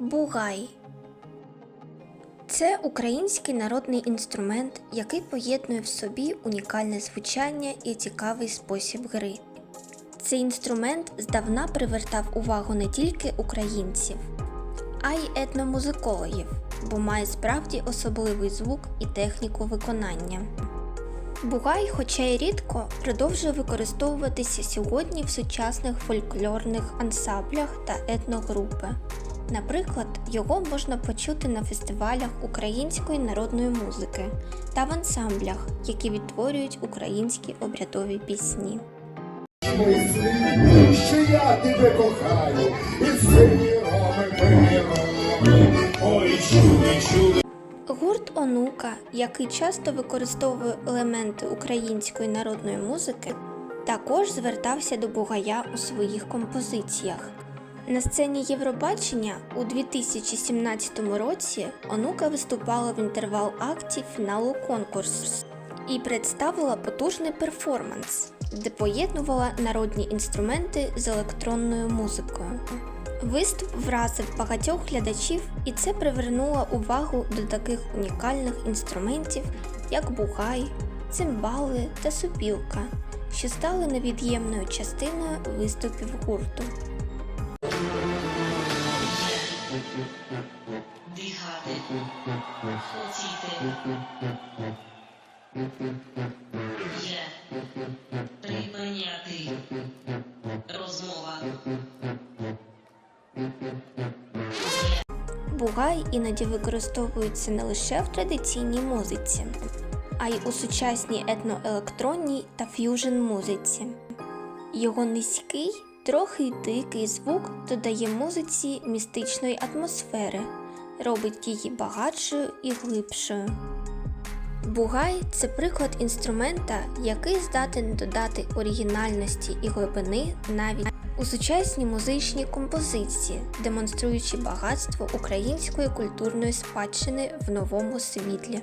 Бугай це український народний інструмент, який поєднує в собі унікальне звучання і цікавий спосіб гри. Цей інструмент здавна привертав увагу не тільки українців, а й етномузикологів, бо має справді особливий звук і техніку виконання. Бугай, хоча й рідко, продовжує використовуватися сьогодні в сучасних фольклорних ансамблях та етногрупи. Наприклад, його можна почути на фестивалях української народної музики та в ансамблях, які відтворюють українські обрядові пісні. Мисли, що я тебе кохаю, і сині. Ой. Гурт Онука, який часто використовує елементи української народної музики, також звертався до Бугая у своїх композиціях. На сцені Євробачення у 2017 році Онука виступала в інтервал акті фіналу конкурсу і представила потужний перформанс, де поєднувала народні інструменти з електронною музикою. Виступ вразив багатьох глядачів, і це привернуло увагу до таких унікальних інструментів, як бугай, цимбали та супілка, що стали невід'ємною частиною виступів гурту. Дихати, хотіти. Розмова. Бугай іноді використовується не лише в традиційній музиці, а й у сучасній етноелектронній та ф'южн музиці. Його низький, трохи дикий звук додає музиці містичної атмосфери, робить її багатшою і глибшою. Бугай це приклад інструмента, який здатен додати оригінальності і глибини навіть у сучасній музичній композиції, демонструючи багатство української культурної спадщини в новому світлі.